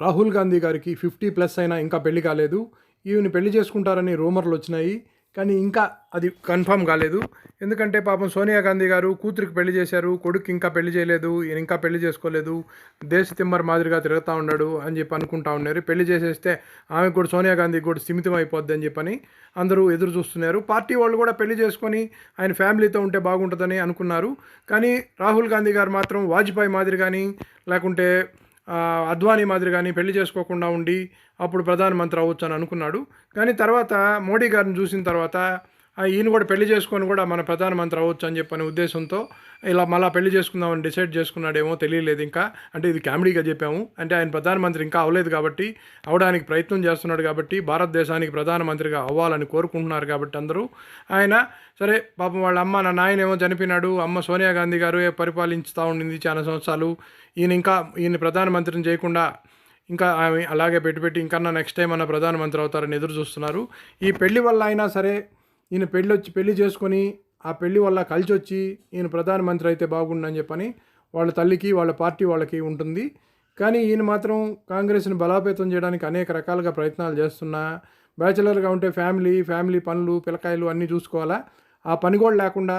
రాహుల్ గాంధీ గారికి fifty plus అయినా ఇంకా పెళ్ళి కాలేదు. ఈవిని పెళ్ళి చేసుకుంటారని రూమర్లు వచ్చినాయి. కానీ ఇంకా అది కన్ఫర్మ్ కాలేదు. ఎందుకంటే పాపం సోనియా గాంధీ గారు కూతురికి పెళ్ళి చేశారు. కొడుకు ఇంకా పెళ్ళి చేయలేదు. ఈయన ఇంకా పెళ్ళి చేసుకోలేదు. దేశ తిమ్మర్ మాదిరిగా తిరుగుతూ ఉన్నాడు అని చెప్పి అనుకుంటా ఉన్నారు. పెళ్ళి చేసేస్తే ఆమె కూడా సోనియా గాంధీ కూడా స్థిమితం అయిపోద్ది అని చెప్పని అందరూ ఎదురు చూస్తున్నారు. పార్టీ వాళ్ళు కూడా పెళ్ళి చేసుకొని ఆయన ఫ్యామిలీతో ఉంటే బాగుంటుందని అనుకున్నారు. కానీ రాహుల్ గాంధీ గారు మాత్రం వాజ్పేయి మాదిరి కానీ లేకుంటే అద్వానీ మాదిరి కానీ పెళ్ళి చేసుకోకుండా ఉండి అప్పుడు ప్రధానమంత్రి అవ్వచ్చు అని అనుకున్నాడు. కానీ తర్వాత మోడీ గారిని చూసిన తర్వాత ఈయన కూడా పెళ్ళి చేసుకొని కూడా మన ప్రధానమంత్రి అవ్వచ్చు అని చెప్పని ఉద్దేశంతో ఇలా మళ్ళీ పెళ్ళి చేసుకుందామని డిసైడ్ చేసుకున్నాడేమో తెలియలేదు ఇంకా. అంటే ఇది కామెడీగా చెప్పాము. అంటే ఆయన ప్రధానమంత్రి ఇంకా అవ్వలేదు కాబట్టి అవడానికి ప్రయత్నం చేస్తున్నాడు కాబట్టి భారతదేశానికి ప్రధానమంత్రిగా అవ్వాలని కోరుకుంటున్నారు కాబట్టి అందరూ. ఆయన సరే పాపం వాళ్ళ అమ్మ నా నాయన ఏమో చనిపోయినాడు. అమ్మ సోనియా గాంధీ గారు పరిపాలించుతూ ఉండింది చాలా సంవత్సరాలు. ఈయన ఇంకా ఈయన ప్రధానమంత్రిని చేయకుండా ఇంకా ఆమె అలాగే పెట్టి పెట్టి ఇంకన్నా నెక్స్ట్ టైం అన్న ప్రధానమంత్రి అవుతారని ఎదురు చూస్తున్నారు. ఈ పెళ్ళి వల్ల అయినా సరే ఈయన పెళ్ళి వచ్చి పెళ్ళి చేసుకొని ఆ పెళ్ళి వల్ల కలిసి వచ్చి ఈయన ప్రధానమంత్రి అయితే బాగుండని చెప్పని వాళ్ళ తల్లికి వాళ్ళ పార్టీ వాళ్ళకి ఉంటుంది. కానీ ఈయన మాత్రం కాంగ్రెస్ని బలోపేతం చేయడానికి అనేక రకాలుగా ప్రయత్నాలు చేస్తున్నా బ్యాచిలర్గా ఉంటే ఫ్యామిలీ ఫ్యామిలీ పనులు పిల్లకాయలు అన్నీ చూసుకోవాలా? ఆ పని కూడా లేకుండా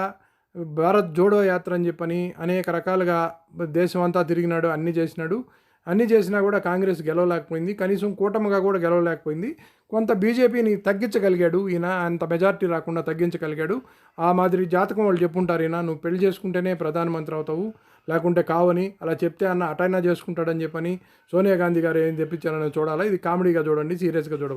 భారత్ జోడో యాత్ర అని చెప్పని అనేక రకాలుగా దేశం అంతా తిరిగినాడు అన్నీ చేసినాడు. అన్నీ చేసినా కూడా కాంగ్రెస్ గెలవలేకపోయింది. కనీసం కూటమిగా కూడా గెలవలేకపోయింది. కొంత బీజేపీని తగ్గించగలిగాడు. ఈయన అంత మెజార్టీ రాకుండా తగ్గించగలిగాడు. ఆ మాదిరి జాతకం వాళ్ళు చెప్పుంటారు ఈయన నువ్వు పెళ్ళి చేసుకుంటేనే ప్రధానమంత్రి అవుతావు. లేకుంటే కావని అలా చెప్తే అన్న అటైనా చేసుకుంటాడని చెప్పని సోనియా గాంధీ గారు ఏం తెప్పించారని చూడాలా? ఇది కామెడీగా చూడండి సీరియస్గా చూడండి